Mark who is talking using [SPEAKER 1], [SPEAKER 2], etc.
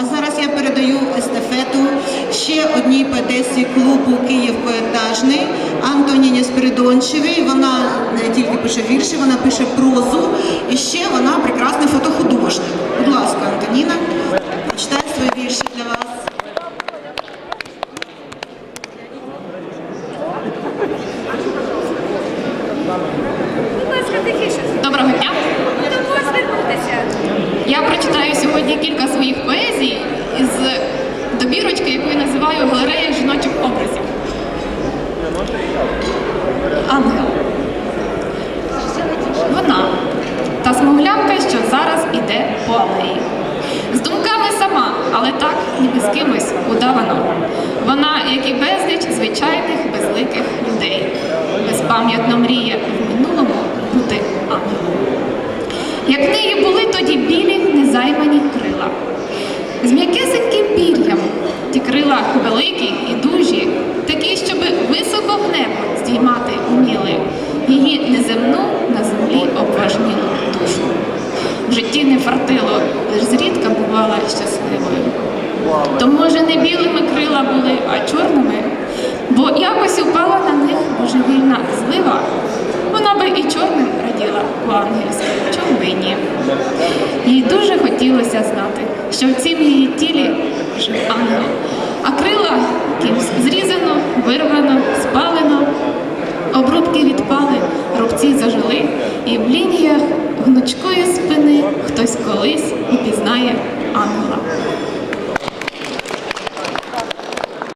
[SPEAKER 1] А зараз я передаю естафету ще одній поетесі клубу Київ поетажний Антоніні Спиридончевій. Вона не тільки пише вірші, вона пише прозу. І ще вона прекрасний фотохудожник.
[SPEAKER 2] Добірочки, яку я називаю галерея жіночих образів. Ангел. Вона та смуглянка, що зараз іде по алеї. З думками сама, але так ніби з кимось удавано. Вона, як і безліч звичайних безликих людей, безпам'ятно мріє в минулому бути ангелом. Як неї були тоді білі незаймані крила. З м'якесеньким її неземну на землі обважнілу душу. В житті не фартило, лиш зрідка бувала щасливою. То, може, не білими крила були, а чорними, бо якось упала на них божевільна злива, вона би і чорним раділа по-ангельськи, чому би ні. Їй дуже хотілося знати, що в цім її тілі жив ангел, а крила кимсь зрізано, вирвано, колись упізнає ангела.